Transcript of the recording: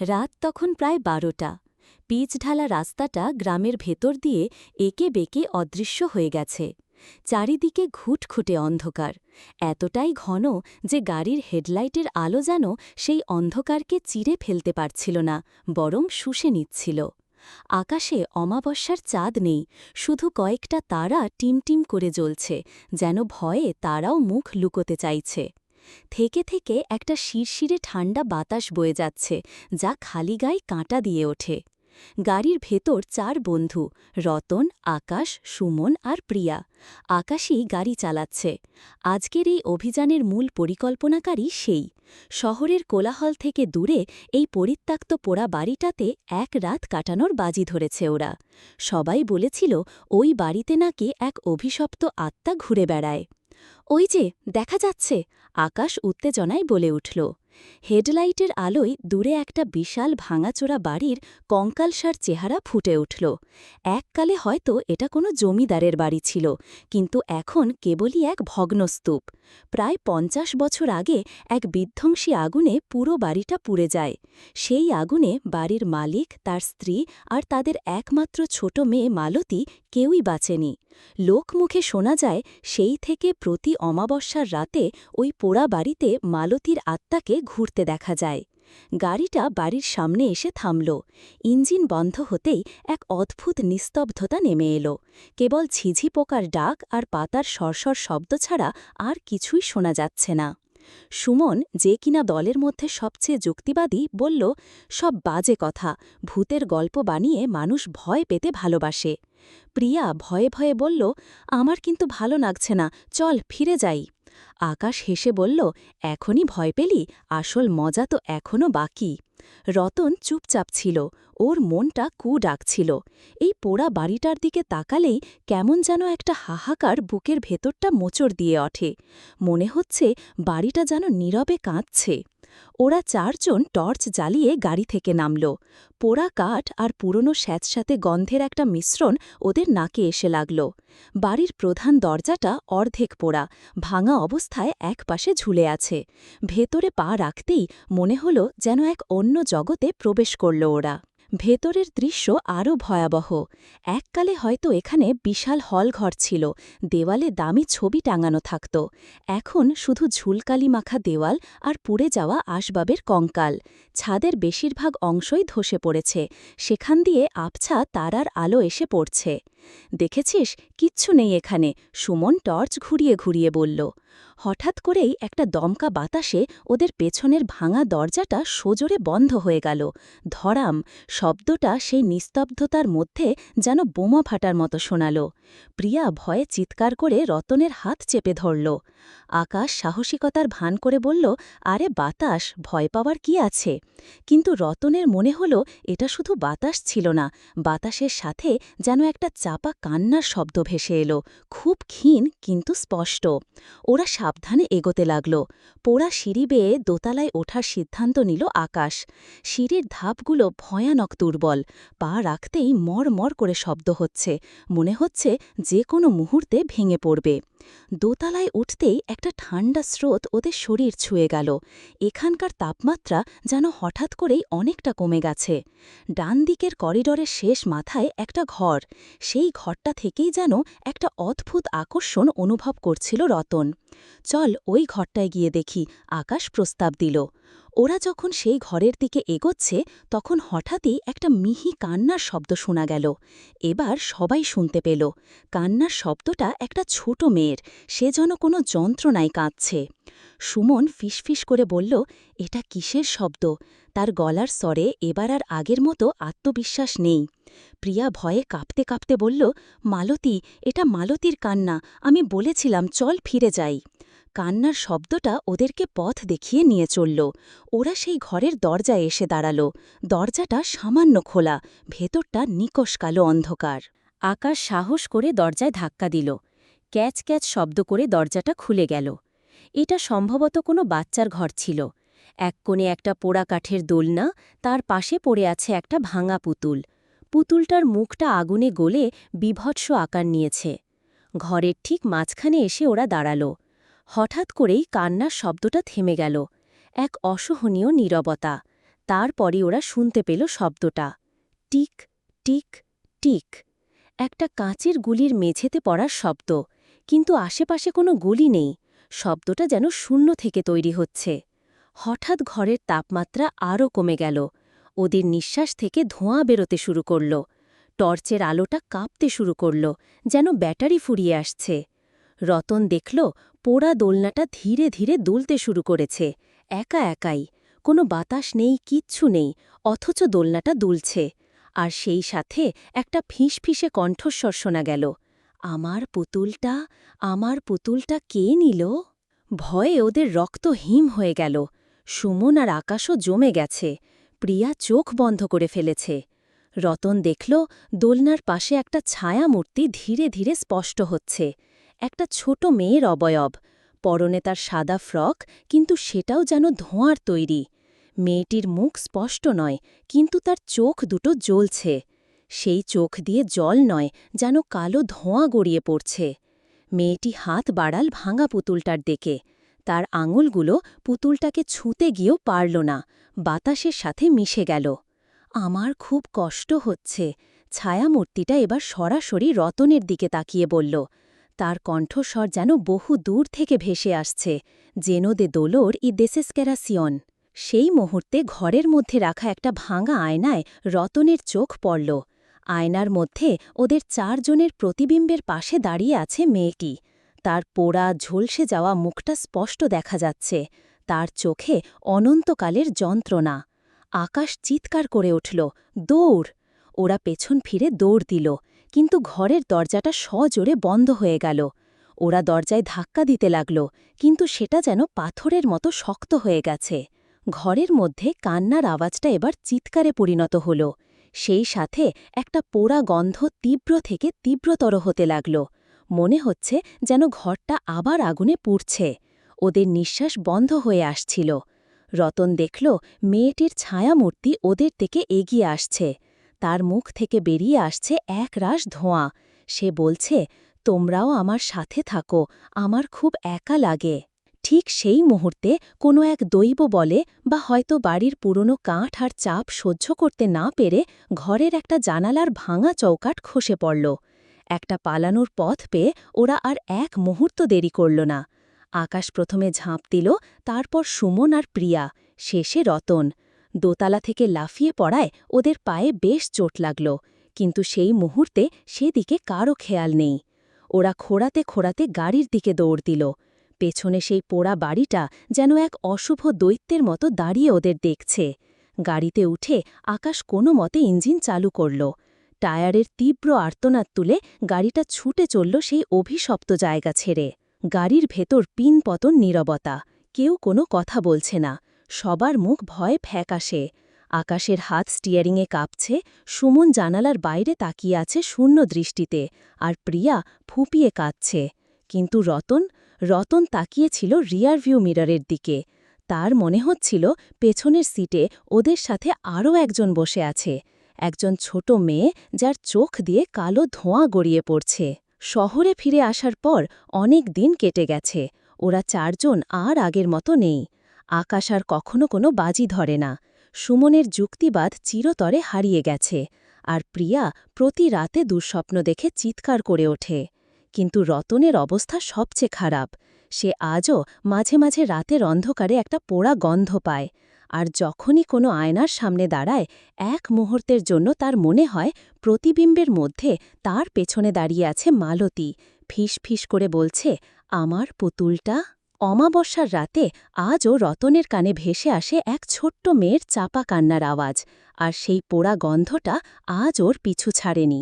রাত তখন প্রায় বারোটা। পিচ ঢালা রাস্তাটা গ্রামের ভেতর দিয়ে একে বেঁকে অদৃশ্য হয়ে গেছে। চারিদিকে ঘুটখুটে অন্ধকার। এতটাই ঘন যে গাড়ির হেডলাইটের আলো যেন সেই অন্ধকারকে চিরে ফেলতে পারছিল না, বরং শুষে নিচ্ছিল। আকাশে অমাবস্যার চাঁদ নেই, শুধু কয়েকটা তারা টিমটিম করে জ্বলছে, যেন ভয়ে তারাও মুখ লুকোতে চাইছে। থেকে থেকে একটা শিরশিরে ঠান্ডা বাতাস বয়ে যাচ্ছে, যা খালি গায়ে কাঁটা দিয়ে ওঠে। গাড়ির ভেতর চার বন্ধু, রতন, আকাশ, সুমন আর প্রিয়া। আকাশই গাড়ি চালাচ্ছে। আজকের এই অভিযানের মূল পরিকল্পনাকারী সেই। শহরের কোলাহল থেকে দূরে এই পরিত্যক্ত পোড়া বাড়িটাতে এক রাত কাটানোর বাজি ধরেছে ওরা। সবাই বলেছিল, ওই বাড়িতে নাকি এক অভিশপ্ত আত্মা ঘুরে বেড়ায়। ওই যে, দেখা যাচ্ছে। আকাশ উত্তেজনায় বলে উঠল। হেডলাইটের আলোয় দূরে একটা বিশাল ভাঙাচোরা বাড়ির কঙ্কালসার চেহারা ফুটে উঠল। এককালে হয়তো এটা কোনো জমিদারের বাড়ি ছিল, কিন্তু এখন কেবলই এক ভগ্নস্তূপ। প্রায় পঞ্চাশ বছর আগে এক বিধ্বংসী আগুনে পুরো বাড়িটা পুড়ে যায়। সেই আগুনে বাড়ির মালিক, তার স্ত্রী আর তাদের একমাত্র ছোট মেয়ে মালতী কেউই বাঁচেনি। লোকমুখে শোনা যায়, সেই থেকে প্রতি অমাবস্যার রাতে ওই পোড়া বাড়িতে মালতীর আত্মাকে ঘুরতে দেখা যায়। গাড়িটা বাড়ির সামনে এসে থামল। ইঞ্জিন বন্ধ হতেই এক অদ্ভুত নিস্তব্ধতা নেমে এলো। কেবল ঝিঝি পোকার ডাক আর পাতার সরসর শব্দ ছাড়া আর কিছুই শোনা যাচ্ছে না। সুমন যে কিনা দলের মধ্যে সবচেয়ে যুক্তিবাদী বলল, সব বাজে কথা, ভূতের গল্প বানিয়ে মানুষ ভয় পেতে ভালোবাসে। প্রিয়া ভয়ে ভয়ে বলল, আমার কিন্তু ভালো লাগছে না, চল ফিরে যাই। আকাশ হেসে বলল, এখনই ভয় পেলি, আসল মজা তো এখনও বাকি। রতন চুপচাপ ছিল, ওর মনটা কু ডাকছিল এই পোড়া বাড়িটার দিকে তাকালেই কেমন যেন একটা হাহাকার বুকের ভেতরটা মোচড় দিয়ে ওঠে। মনে হচ্ছে বাড়িটা যেন নীরবে কাঁদছে। ওরা চারজন টর্চ জ্বালিয়ে গাড়ি থেকে নামল। পোড়া কাঠ আর পুরনো স্যাঁতস্যাঁতে গন্ধের একটা মিশ্রণ ওদের নাকে এসে লাগল। বাড়ির প্রধান দরজাটা অর্ধেক পোড়া, ভাঙা অবস্থায় একপাশে ঝুলে আছে। ভেতরে পা রাখতেই মনে হল যেন এক অন্য জগতে প্রবেশ করল ওরা। ভেতরের দৃশ্য আরও ভয়াবহ। এককালে হয়তো এখানে বিশাল হলঘর ছিল, দেওয়ালে দামি ছবি টাঙানো থাকত। এখন শুধু ঝুলকালি মাখা দেওয়াল আর পুড়ে যাওয়া আসবাবের কঙ্কাল। ছাদের বেশিরভাগ অংশই ধসে পড়েছে। সেখান দিয়ে আবছা তারার আলো এসে পড়ছে। দেখেছিস? কিচ্ছু নেই এখানে। সুমন টর্চ ঘুরিয়ে ঘুরিয়ে বলল। হঠাৎ করেই একটা দমকা বাতাসে ওদের পেছনের ভাঙা দরজাটা সোজরে বন্ধ হয়ে গেল। ধরাম, শব্দটা সেই নিস্তব্ধতার মধ্যে যেন বোমা ফাটার মতো শোনাল। প্রিয়া ভয়ে চিৎকার করে রতনের হাত চেপে ধরল। আকাশ সাহসিকতার ভান করে বলল, আরে বাতাস, ভয় পাওয়ার কি আছে? কিন্তু রতনের মনে হল, এটা শুধু বাতাস ছিল না, বাতাসের সাথে যেন একটা চাপা কান্নার শব্দ ভেসে এলো, খুব ক্ষীণ কিন্তু স্পষ্ট। ওরা সাবধানে এগোতে লাগল। পোড়া সিঁড়ি বেয়ে দোতালায় ওঠার সিদ্ধান্ত নিল আকাশ। সিঁড়ির ধাপগুলো ভয়ানক দুর্বল, পা রাখতেই মর মর করে শব্দ হচ্ছে, মনে হচ্ছে যে কোনো মুহূর্তে ভেঙে পড়বে। দোতলায় উঠতেই একটা ঠান্ডা স্রোত ওদের শরীর ছুঁয়ে গেল। এখানকার তাপমাত্রা যেন হঠাৎ করেই অনেকটা কমে গেছে। ডান দিকের করিডরের শেষ মাথায় একটা ঘর। সেই ঘরটা থেকেই যেন একটা অদ্ভুত আকর্ষণ অনুভব করছিল রতন। চল ওই ঘরটায় গিয়ে দেখি, আকাশ প্রস্তাব দিল। ওরা যখন সেই ঘরের দিকে এগোচ্ছে, তখন হঠাৎই একটা মিহি কান্নার শব্দ শোনা গেল। এবার সবাই শুনতে পেল। কান্নার শব্দটা একটা ছোট মেয়ের। সে যেন কোনো যন্ত্রণায় কাঁদছে। সুমন ফিসফিস করে বলল, এটা কিসের শব্দ? তার গলার স্বরে এবার আর আগের মতো আত্মবিশ্বাস নেই। প্রিয়া ভয়ে কাঁপতে কাঁপতে বলল, মালতী, এটা মালতীর কান্না। আমি বলেছিলাম, চল ফিরে যাই। কান্নার শব্দটা ওদেরকে পথ দেখিয়ে নিয়ে চলল। ওরা সেই ঘরের দরজায় এসে দাঁড়াল। দরজাটা সামান্য খোলা, ভেতরটা নিকশ কালো অন্ধকার। আকাশ সাহস করে দরজায় ধাক্কা দিল। ক্যাচ ক্যাচ শব্দ করে দরজাটা খুলে গেল। এটা সম্ভবত কোনো বাচ্চার ঘর ছিল। এক কোণে একটা পোড়া কাঠের দোলনা, তার পাশে পড়ে আছে একটা ভাঙা পুতুল। পুতুলটার মুখটা আগুনে গলে বিভৎস আকার নিয়েছে। ঘরের ঠিক মাঝখানে এসে ওরা দাঁড়াল। হঠাৎ করেই কান্নার শব্দটা থেমে গেল। এক অসহনীয় নীরবতা। তারপরে ওরা শুনতে পেল শব্দটা। টিক টিক টিক। একটা কাঁচের গুলির মেঝেতে পড়ার শব্দ। কিন্তু আশেপাশে কোনো গুলি নেই। শব্দটা যেন শূন্য থেকে তৈরি হচ্ছে। হঠাৎ ঘরের তাপমাত্রা আরও কমে গেল। ওদের নিঃশ্বাস থেকে ধোঁয়া বেরোতে শুরু করল। টর্চের আলোটা কাঁপতে শুরু করল, যেন ব্যাটারি ফুরিয়ে আসছে। রতন দেখল পোড়া দোলনাটা ধীরে ধীরে দুলতে শুরু করেছে। একা একাই, কোনো বাতাস নেই, কিচ্ছু নেই, অথচ দোলনাটা দুলছে। আর সেই সাথে একটা ফিসফিসে কণ্ঠস্বর শোনা গেল, আমার পুতুলটা আমার পুতুলটা কে নিল? ভয়ে ওদের রক্ত হিম হয়ে গেল, সুমন আর আকাশও জমে গেছে, প্রিয়া চোখ বন্ধ করে ফেলেছে। রতন দেখল দোলনার পাশে একটা ছায়া মূর্তি ধীরে ধীরে স্পষ্ট হচ্ছে। একটা ছোট মেয়ের অবয়ব। পরনে তার সাদা ফ্রক, কিন্তু সেটাও যেন ধোঁয়ার তৈরি। মেয়েটির মুখ স্পষ্ট নয়, কিন্তু তার চোখ দুটো জ্বলছে। সেই চোখ দিয়ে জল নয়, যেন কালো ধোঁয়া গড়িয়ে পড়ছে। মেয়েটি হাত বাড়াল ভাঙা পুতুলটার দিকে। তার আঙুলগুলো পুতুলটাকে ছুঁতে গিয়েও পারল না, বাতাসের সাথে মিশে গেল। আমার খুব কষ্ট হচ্ছে, ছায়ামূর্তিটা এবার সরাসরি রতনের দিকে তাকিয়ে বলল। তার কণ্ঠস্বর যেন বহু দূর থেকে ভেসে আসছে জেনো দে দোলোর ই দেসেস্কেরাসিয়ন। সেই মুহূর্তে ঘরের মধ্যে রাখা একটা ভাঙা আয়নায় রতনের চোখ পড়ল। আয়নার মধ্যে ওদের চারজনের প্রতিবিম্বের পাশে দাঁড়িয়ে আছে মেয়েটি। তার পোড়া, ঝলসে যাওয়া মুখটা স্পষ্ট দেখা যাচ্ছে। তার চোখে অনন্তকালের যন্ত্রণা। আকাশ চিৎকার করে উঠল, দৌড়! ওরা পেছন ফিরে দৌড় দিল। কিন্তু ঘরের দরজাটা সজোরে বন্ধ হয়ে গেল। ওরা দরজায় ধাক্কা দিতে লাগল, কিন্তু সেটা যেন পাথরের মতো শক্ত হয়ে গেছে। ঘরের মধ্যে কান্নার আওয়াজটা এবার চিৎকারে পরিণত হল। সেই সাথে একটা পোড়া গন্ধ তীব্র থেকে তীব্রতর হতে লাগল। মনে হচ্ছে যেন ঘরটা আবার আগুনে পুড়ছে। ওদের নিঃশ্বাস বন্ধ হয়ে আসছিল। রতন দেখল মেয়েটির ছায়ামূর্তি ওদের থেকে এগিয়ে আসছে। তার মুখ থেকে বেরিয়ে আসছে এক রাস ধোঁয়া। সে বলছে, তোমরাও আমার সাথে থাকো, আমার খুব একা লাগে। ঠিক সেই মুহূর্তে কোনো এক দৈব বলে বা হয়তো বাড়ির পুরনো কাঠ আর চাপ সহ্য করতে না পেরে ঘরের একটা জানালার ভাঙা চৌকাট খসে পড়ল। একটা পালানোর পথ পেয়ে ওরা আর এক মুহূর্ত দেরি করল না। আকাশ প্রথমে ঝাঁপ দিল, তারপর সুমন আর প্রিয়া, শেষে রতন। দোতলা থেকে লাফিয়ে পড়ায় ওদের পায়ে বেশ চোট লাগল, কিন্তু সেই মুহূর্তে সেদিকে কারও খেয়াল নেই। ওরা খোড়াতে খোড়াতে গাড়ির দিকে দৌড় দিল। পেছনে সেই পোড়া বাড়িটা যেন এক অশুভ দৈত্যের মতো দাঁড়িয়ে ওদের দেখছে। গাড়িতে উঠে আকাশ কোনো মতে ইঞ্জিন চালু করল। টায়ারের তীব্র আর্তনাদ তুলে গাড়িটা ছুটে চলল সেই অভিশপ্ত জায়গা ছেড়ে। গাড়ির ভেতর পিন পতন নীরবতা। কেউ কোনো কথা বলছে না। সবার মুখ ভয়ে ফ্যাকাশে। আকাশের হাত স্টিয়ারিংয়ে কাঁপছে, সুমন জানালার বাইরে তাকিয়ে আছে শূন্য দৃষ্টিতে, আর প্রিয়া ফুপিয়ে কাঁদছে। কিন্তু রতন রতন তাকিয়েছিল রিয়ার ভিউ মিররের দিকে। তার মনে হচ্ছিল পেছনের সিটে ওদের সাথে আরও একজন বসে আছে। একজন ছোট মেয়ে যার চোখ দিয়ে কালো ধোঁয়া গড়িয়ে পড়ছে। শহরে ফিরে আসার পর অনেক দিন কেটে গেছে। ওরা চারজন আর আগের মতো নেই। আকাশ আর কখনো কোনো বাজি ধরে না। সুমনের যুক্তিবাদ চিরতরে হারিয়ে গেছে, আর প্রিয়া প্রতি রাতে দুঃস্বপ্ন দেখে চিৎকার করে ওঠে। কিন্তু রতনের অবস্থা সবচেয়ে খারাপ। সে আজও মাঝে মাঝে রাতের অন্ধকারে একটা পোড়া গন্ধ পায়, আর যখনই কোনো আয়নার সামনে দাঁড়ায়, এক মুহূর্তের জন্য তার মনে হয় প্রতিবিম্বের মধ্যে তার পেছনে দাঁড়িয়ে আছে মালতী। ফিস ফিস করে বলছে, আমার পুতুলটা? অমাবস্যার রাতে আজও রতনের কানে ভেসে আসে এক ছোট্ট মেয়ের চাপা কান্নার আওয়াজ, আর সেই পোড়া গন্ধটা আজ ওর পিছু ছাড়েনি।